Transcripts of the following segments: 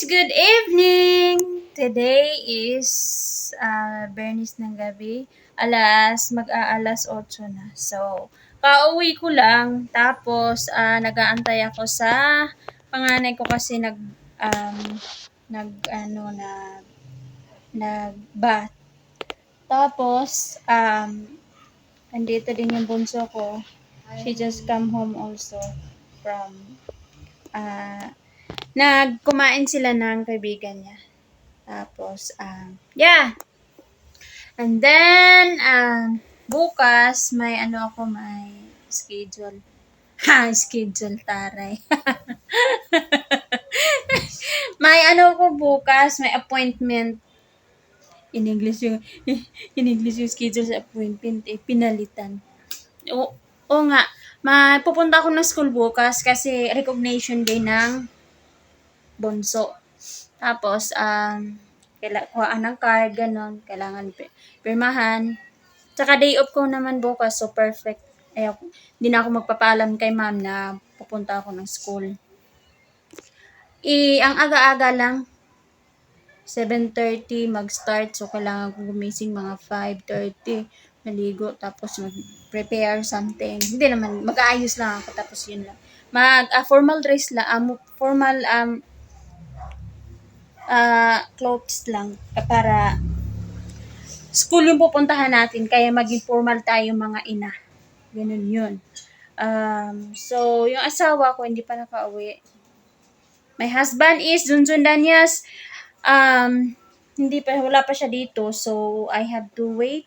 Good evening! Today is uh, Bernice ng gabi. Alas, mag-aalas 8 na. So, kauwi ko lang. Tapos, uh, nag-aantay ako sa panganay ko kasi nag, um, nag, ano, nag, nag-bath. Tapos, um, andito din yung bunso ko. She just come home also from, uh, nagkumain sila ng kaibigan niya. Tapos, um, yeah. And then, um, bukas, may ano ako, may schedule. Ha, schedule, taray. may ano ko bukas, may appointment. In English yung, in English yung schedule sa appointment, eh, pinalitan. O, o nga, mapupunta ako ng school bukas kasi recognition day ng bunso. Tapos, um, kaila, kuhaan ng card, ganon. Kailangan pi- pirmahan. Tsaka day off ko naman bukas, so perfect. Ayaw, hindi na ako magpapaalam kay ma'am na pupunta ako ng school. I, ang aga-aga lang, 7.30 mag-start, so kailangan ko gumising mga 5.30, maligo, tapos mag-prepare something. Hindi naman, mag-aayos lang ako, tapos yun lang. Mag, ah, formal dress lang, um, formal, um, ah clothes lang eh, para school yung pupuntahan natin kaya maging formal tayo mga ina. Ganun yun. Um, so, yung asawa ko hindi pa nakauwi. My husband is Junjun Danyas. Um, hindi pa, wala pa siya dito. So, I have to wait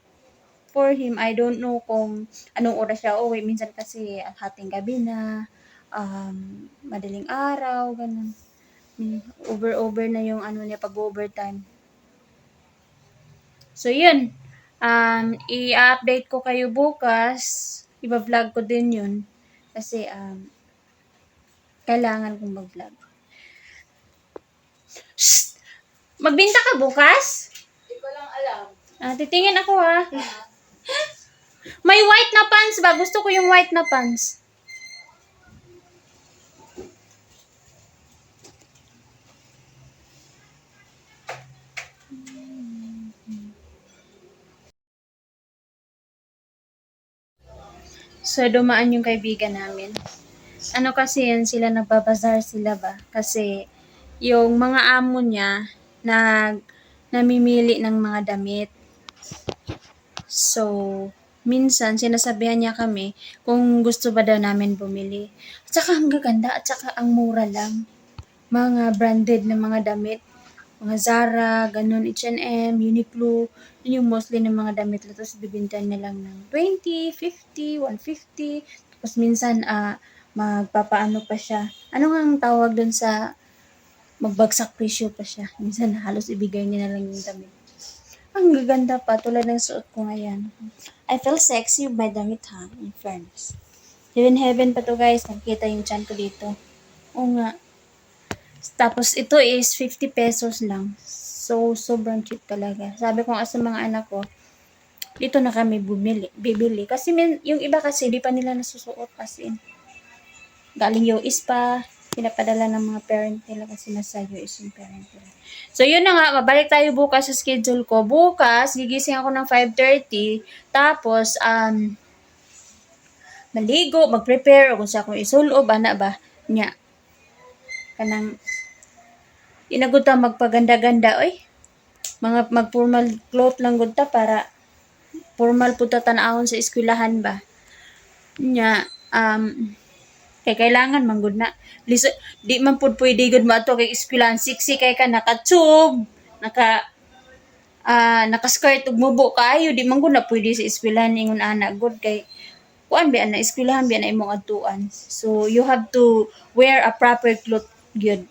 for him. I don't know kung anong oras siya uwi. Minsan kasi hating gabi na, um, madaling araw, ganun. Over-over na yung ano niya pag-overtime. So, yun. Um, i-update ko kayo bukas. Iba-vlog ko din yun. Kasi, um, kailangan kong mag-vlog. Shh! Magbinta ka bukas? Hindi ko lang alam. Ah, titingin ako ha. May white na pants ba? Gusto ko yung white na pants. So, dumaan yung kaibigan namin. Ano kasi yan sila, nagbabazar sila ba? Kasi, yung mga amo niya, nag, namimili ng mga damit. So, minsan, sinasabihan niya kami kung gusto ba daw namin bumili. At saka ang gaganda, at saka ang mura lang. Mga branded na mga damit. Mga Zara, ganun, H&M, Uniqlo. Yun yung mostly ng mga damit. Tapos bibintan niya lang ng 20, 50, 150. Tapos minsan, ah, magpapaano pa siya. Ano nga ang tawag dun sa magbagsak presyo pa siya. Minsan halos ibigay niya na lang yung damit. Ang gaganda pa, tulad ng suot ko ngayon. I feel sexy by damit ha, in fairness. Heaven heaven pa to guys, nakikita yung chan ko dito. Oo nga. Tapos ito is 50 pesos lang. So, sobrang cheap talaga. Sabi ko nga sa mga anak ko, dito na kami bumili, bibili. Kasi min, yung iba kasi, di pa nila nasusuot kasi. Galing US pa, pinapadala ng mga parent nila kasi nasa US yung parent nila. So, yun na nga, mabalik tayo bukas sa schedule ko. Bukas, gigising ako ng 5.30, tapos, um, maligo, mag-prepare, o kung sa akong isulob, ana ba, nya, kanang, inagod ta magpaganda-ganda, oy, mga mag-formal cloth lang gud ta para formal po ta sa eskwelahan ba. Nya, um, kay kailangan man gud na. Liso, di man pud pwede gud mo ato kay eskwelahan sexy kay ka naka-tube, naka ah naka-skirt ug mubo kayo, di man gud na pwede sa eskwelahan ingon ana good kay kuan ba na eskwelahan ba na imong adtuan. So you have to wear a proper cloth gyud.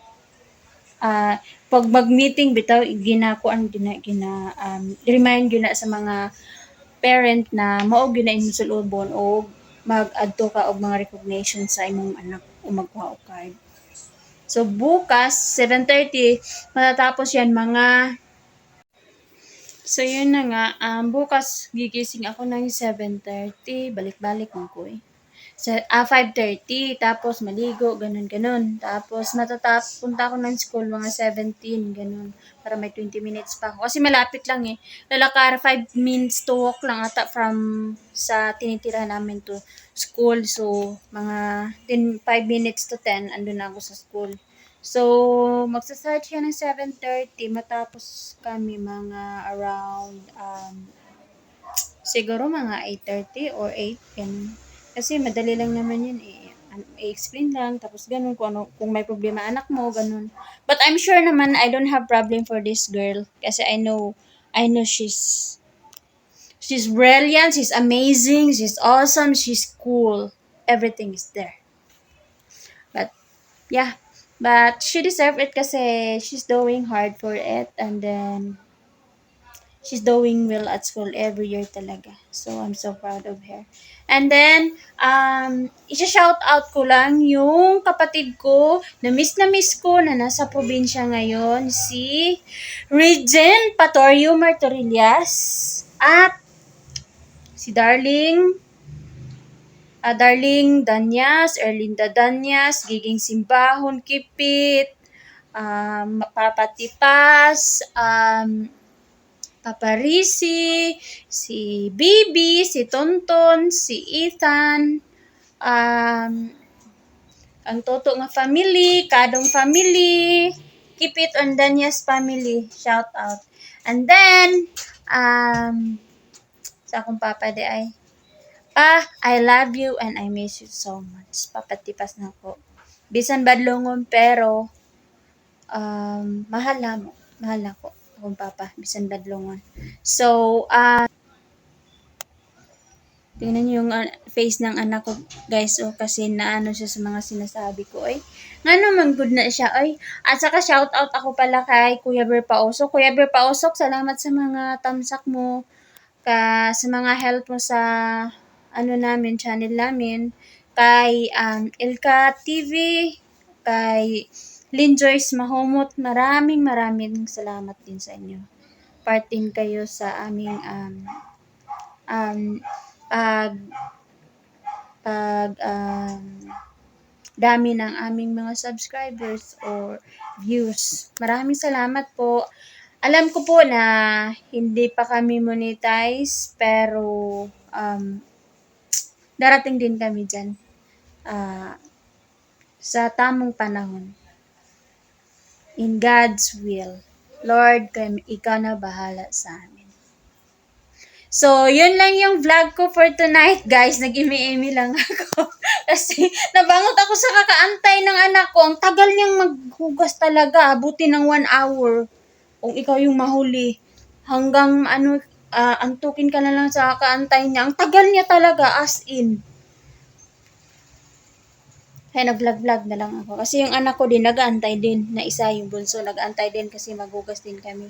Ah pag mag-meeting bitaw ginakuan gina gina um, remind gyud na sa mga parent na mao gyud na imong sulubon o mag-adto ka og mga recognition sa imong anak o magkuha og card. So bukas 7:30 matatapos yan mga So yun na nga, um, bukas gigising ako ng 7:30, balik-balik mo ko eh. Sa ah, 5.30. Tapos maligo, ganun, ganun. Tapos matatap, punta ako ng school mga 17, ganun. Para may 20 minutes pa ako. Kasi malapit lang eh. Lalakar 5 minutes to walk lang ata from sa tinitira namin to school. So, mga 10, 5 minutes to 10, andun na ako sa school. So, magsasart siya ng 7.30. Matapos kami mga around um, siguro mga 8.30 or 8. Ganun. Kasi madali lang naman yun eh. I-explain lang, tapos ganun, kung, ano, kung may problema anak mo, ganun. But I'm sure naman, I don't have problem for this girl. Kasi I know, I know she's, she's brilliant, she's amazing, she's awesome, she's cool. Everything is there. But, yeah. But she deserve it kasi she's doing hard for it and then she's doing well at school every year talaga. So, I'm so proud of her. And then, um, isa-shout out ko lang yung kapatid ko na miss na miss ko na nasa probinsya ngayon, si Regine Patorio Martorillas at si Darling ah, Darling Danyas, Erlinda Danyas, Giging Simbahon Kipit, um, Papa Tipas, um, Papa Risi, si Bibi, si Tonton, si Ethan, um, ang Toto nga family, Kadong family, Kipit and Danyas family, shout out. And then, um, sa akong papa di ay, Ah, I love you and I miss you so much. Papatipas na ko. Bisan badlongon pero um, mahal na mo. Mahal na ko. Akong papa. Bisan badlongon. So, ah tingnan niyo yung ah, face ng anak ko, guys. Oh, kasi naano siya sa mga sinasabi ko. Ay, nga naman good na siya. Ay, at saka shout out ako pala kay Kuya Ber Paosok. Kuya Ber Paosok, salamat sa mga tamsak mo ka sa mga help mo sa ano namin, channel namin, kay um, Ilka TV, kay Lynn Joyce Mahomot, maraming maraming salamat din sa inyo. Parting kayo sa aming um, um, pag pag um, dami ng aming mga subscribers or views. Maraming salamat po. Alam ko po na hindi pa kami monetize, pero um, darating din kami dyan ah, sa tamang panahon. In God's will. Lord, ikaw na bahala sa amin. So, yun lang yung vlog ko for tonight, guys. Nag-imi-imi lang ako. Kasi, nabangot ako sa kakaantay ng anak ko. Ang tagal niyang maghugas talaga. Buti ng one hour. Kung ikaw yung mahuli. Hanggang, ano, ah, antukin ka na lang sa kakaantay niya. Ang tagal niya talaga, as in. Kaya nag-vlog-vlog na lang ako. Kasi yung anak ko din, nag-aantay din. Na isa, yung bunso, nag-aantay din kasi maghugas din kami.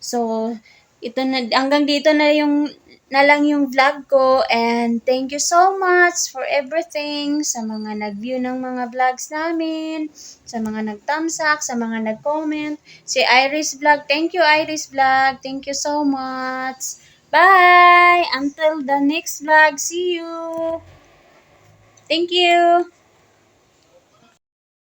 So, ito na, hanggang dito na yung, na lang yung vlog ko. And thank you so much for everything. Sa mga nag-view ng mga vlogs namin. Sa mga nag-thumbsuck, sa mga nag-comment. Si Iris Vlog, thank you Iris Vlog. Thank you so much. Bye! Until the next vlog. See you! Thank you!